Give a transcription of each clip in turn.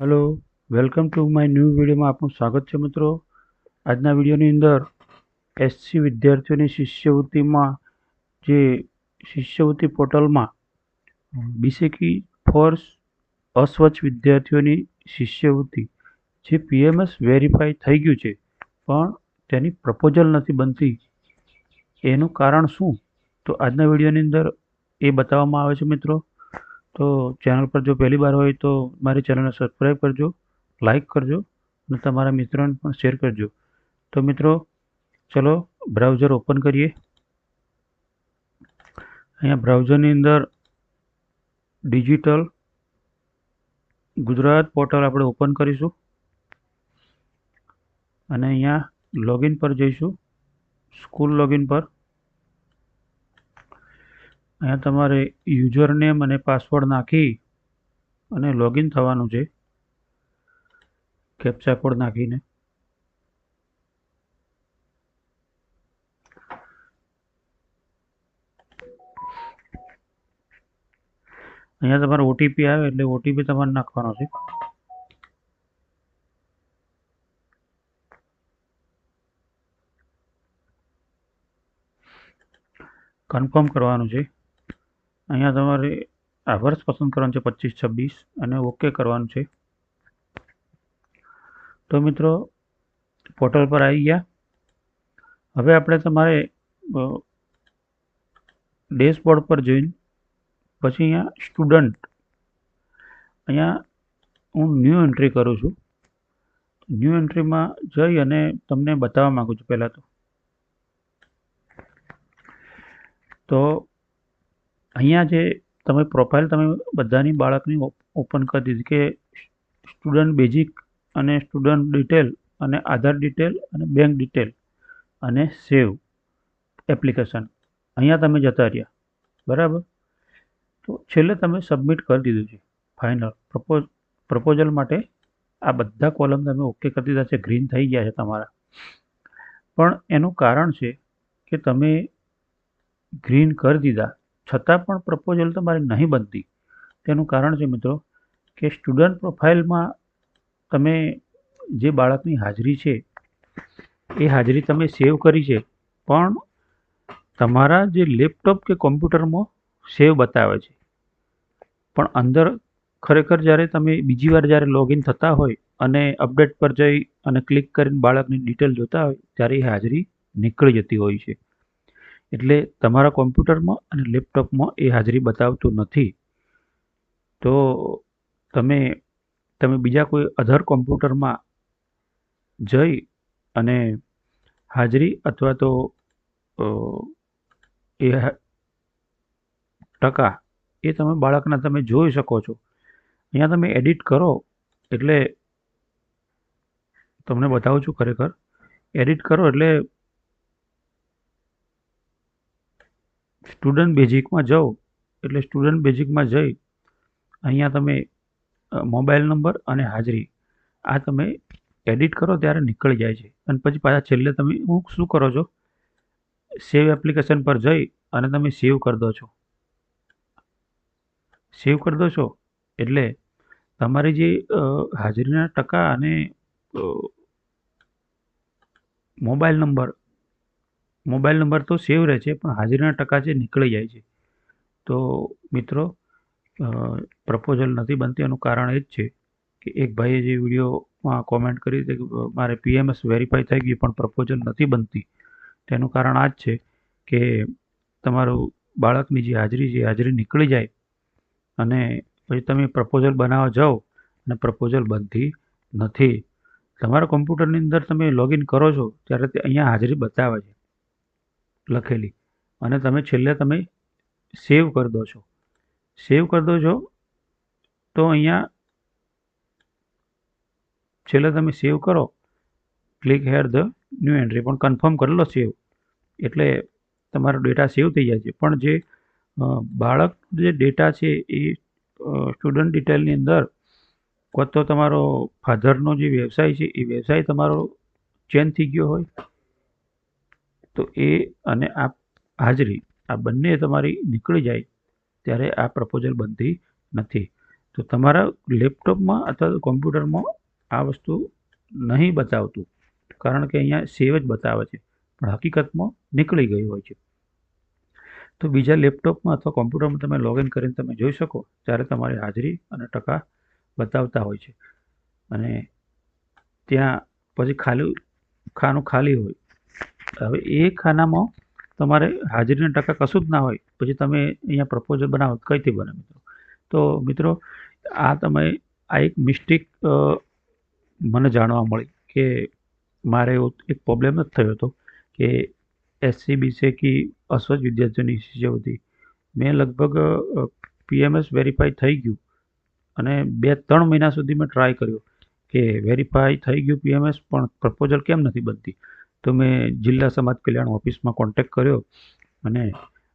Hello welcome to my new વિડીયોમાં આપનું સ્વાગત છે મિત્રો. આજના વિડીયોની અંદર એસસી વિદ્યાર્થીઓની શિષ્યવૃત્તિમાં જે શિષ્યવૃત્તિ પોર્ટલમાં બીસીકી ફોર્સ અસ્વચ્છ વિદ્યાર્થીઓની શિષ્યવૃત્તિ જે પીએમએસ વેરીફાઈ થઈ ગયું છે, પણ તેની પ્રપોઝલ નથી બનતી. એનું કારણ શું? તો આજના વિડીયોની અંદર એ બતાવવામાં આવે છે મિત્રો. તો ચેનલ પર જો પહેલી વાર હોય તો મારી ચેનલને સબસ્ક્રાઈબ કરજો લાઇક કરજો અને તમારા મિત્રોને પણ શેર કરજો. તો મિત્રો, ચલો બ્રાઉઝર ઓપન કરીએ. અહીંયા બ્રાઉઝરની અંદર ડિજિટલ ગુજરાત પોર્ટલ આપણે ઓપન કરીશું. અને અહીંયા લોગિન પર જઈશું. સ્કૂલ લોગિન પર. અહીંયા તમારે યુઝર નેમ અને પાસવર્ડ નાખી અને લોગિન થવાનું છે. કેપ્ચા કોડ નાખીને. અહીંયા તમારે ઓટીપી આવે એટલે ઓટીપી તમારે નાખવાનો છે. કન્ફર્મ કરવાનું છે. અહીંયા તમારે આ વર્ષ પસંદ કરવાનું છે પચીસ, છવ્વીસ અને ઓકે કરવાનું છે. તો મિત્રો પોર્ટલ પર આવી ગયા. હવે આપણે તમારે ડેશબોર્ડ પર જોઈને પછી અહીંયા સ્ટુડન્ટ અહીંયા હું ન્યૂ એન્ટ્રી કરું છું. ન્યૂ એન્ટ્રીમાં જઈ અને તમને બતાવવા માગું છું પહેલાં તો. તો અહીંયા જે તમે પ્રોફાઇલ તમે બધાની બાળકની ઓપન કરી દીધી કે સ્ટુડન્ટ બેઝિક અને સ્ટુડન્ટ ડિટેલ અને આધાર ડિટેલ અને બેંક ડિટેલ અને સેવ એપ્લિકેશન અહીંયા તમે જતા રહ્યા. બરાબર? તો છેલ્લે તમે સબમિટ કરી દીધું છે. ફાઇનલ પ્રપોઝ પ્રપોઝલ માટે આ બધા કોલમ તમે ઓકે કરી દીધા છે. ગ્રીન થઈ ગયા છે તમારા. પણ એનું કારણ છે કે તમે ગ્રીન કરી દીધા. છતાં પણ પ્રપોઝલ તમારી નહીં બનતી. તેનું કારણ છે મિત્રો કે સ્ટુડન્ટ પ્રોફાઇલમાં તમે જે બાળકની હાજરી છે, એ હાજરી તમે સેવ કરી છે, પણ તમારા જે લેપટોપ કે કોમ્પ્યુટરમાં સેવ બતાવે છે. પણ અંદર ખરેખર જ્યારે તમે બીજી વાર જ્યારે લોગિન થતા હોય અને અપડેટ પર જઈ અને ક્લિક કરીને બાળકની ડિટેલ જોતા હોય, ત્યારે એ હાજરી નીકળી જતી હોય છે. એટલે તમારા કોમ્પ્યુટરમાં અને લેપટોપમાં એ હાજરી બતાવતું નથી. તો તમે તમે બીજા કોઈ અધર કોમ્પ્યુટરમાં જઈ અને હાજરી અથવા તો એ ટકા એ તમે બાળકના તમે જોઈ શકો છો. અહીંયા તમે એડિટ કરો એટલે તમને બતાવું છું ખરેખર. એડિટ કરો એટલે સ્ટુડન્ટ બેઝિકમાં જાઓ, એટલે સ્ટુડન્ટ બેઝિકમાં જઈ, અહીંયા તમે મોબાઈલ નંબર અને હાજરી, આ તમે એડિટ કરો ત્યારે નીકળી જાય છે. અને પછી પાછા છેલ્લે તમે હું શું કરો છો? સેવ એપ્લિકેશન પર જઈ અને તમે સેવ કરી દો છો. સેવ કરી દો છો? એટલે તમારી જે હાજરીના ટકા અને મોબાઈલ નંબર મોબાઈલ નંબર તો સેવ રહે છે, પણ હાજરીના ટકા છે નીકળી જાય છે. તો મિત્રો પ્રપોઝલ નથી બનતી, એનું કારણ એ જ છે કે એક ભાઈએ જે વિડીયોમાં કોમેન્ટ કરી હતી કે, મારે પીએમએસ વેરીફાઈ થઈ ગઈ પણ પ્રપોઝલ નથી બનતી. તેનું કારણ આ જ છે કે તમારું બાળકની જે હાજરી છે હાજરી નીકળી જાય અને પછી તમે પ્રપોઝલ બનાવવા જાઓ અને પ્રપોઝલ બનતી નથી. તમારા કોમ્પ્યુટરની અંદર તમે લોગિન કરો છો, ત્યારે તે અહીંયા હાજરી બતાવે છે. લખેલી. અને તમે છેલ્લે તમે સેવ કરી દો છો. સેવ કરી દો છો તો અહીંયા છેલ્લે તમે સેવ કરો. Click here the new entry પણ કન્ફર્મ કરી લો સેવ એટલે તમારો ડેટા સેવ થઈ જાય છે. પણ જે બાળક જે ડેટા છે એ સ્ટુડન્ટ ડિટેલની અંદર કાં તો તમારો ફાધરનો જે વ્યવસાય છે, એ વ્યવસાય તમારો ચેન્જ થઈ ગયો હોય. તો એ અને આ હાજરી, આ બંને તમારી નીકળી જાય ત્યારે આ પ્રપોઝલ બનતી નથી. તો તમારા લેપટોપમાં અથવા તો કોમ્પ્યુટરમાં આ વસ્તુ નહીં બતાવતું. કારણ કે અહીંયા સેવ જ બતાવે છે. પણ હકીકતમાં નીકળી ગયું હોય છે. તો બીજા લેપટોપમાં અથવા કોમ્પ્યુટરમાં તમે લોગિન કરીને તમે જોઈ શકો ત્યારે તમારી હાજરી અને ટકા બતાવતા હોય છે. અને ત્યાં પછી ખાલી ખાનું ખાલી હોય. હવે એ ખાનામાં તમારે હાજરીના ટકા કશું જ ના હોય. પછી તમે અહીંયા પ્રપોઝલ બનાવો કઈ રીતે બને મિત્રો? તો મિત્રો, આ તમે, આ એક મિસ્ટેક મને જાણવા મળી કે મારે એવો એક પ્રોબ્લેમ જ થયો હતો કે એસસીબી છે કે અસ્વચ્છ વિદ્યાર્થીઓની શિષ્યવૃત્તિ. મેં લગભગ પીએમએસ વેરીફાઈ થઈ ગયું. અને બે, ત્રણ મહિના સુધી મેં ટ્રાય કર્યો કે વેરીફાઈ થઈ ગયું પીએમએસ પણ પ્રપોઝલ કેમ નથી બનતી? તો મેં જિલ્લા સમાજ કલ્યાણ ઓફિસમાં કોન્ટેક કર્યો અને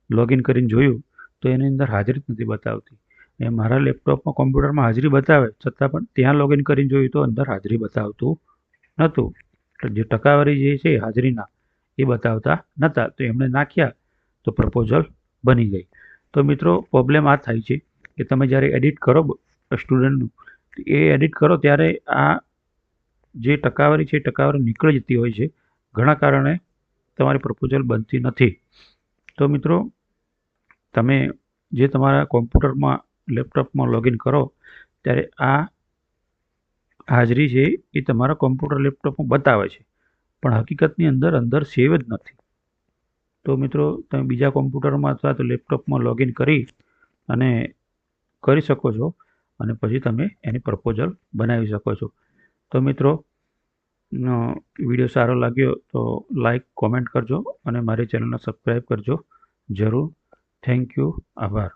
લોગિન કરીને જોયું તો એની અંદર હાજરી જ નથી બતાવતી. એ મારા લેપટોપમાં કોમ્પ્યુટરમાં હાજરી બતાવે, છતાં પણ ત્યાં લોગિન કરીને જોયું તો અંદર હાજરી બતાવતું નહોતું જે ટકાવારી જે છે હાજરીના, એ બતાવતા નહોતા તો એમણે નાખ્યા તો પ્રપોઝલ બની ગઈ. તો મિત્રો પ્રોબ્લેમ આ થાય છે કે તમે જ્યારે એડિટ કરો સ્ટુડન્ટનું એ એડિટ કરો ત્યારે આ જે ટકાવારી છે એ ટકાવારી નીકળી જતી હોય છે. ઘણા કારણે તમારી પ્રપોઝલ બનતી નથી. તો મિત્રો, તમે જે તમારા કોમ્પ્યુટરમાં, લેપટોપમાં લોગિન કરો, ત્યારે આ હાજરી છે એ તમારા કોમ્પ્યુટર, લેપટોપમાં બતાવે છે. પણ હકીકતની અંદર અંદર સેવ જ નથી. તો મિત્રો, તમે બીજા કોમ્પ્યુટરમાં અથવા તો લેપટોપમાં લોગિન કરી અને કરી શકો છો અને પછી તમે એની પ્રપોઝલ બનાવી શકો છો. તો મિત્રો વીડિયો સારો લાગ્યો તો લાઈક કોમેન્ટ કરજો અને મારી ચેનલને સબસ્ક્રાઈબ કરજો. જરૂર. થેન્ક યુ આભાર.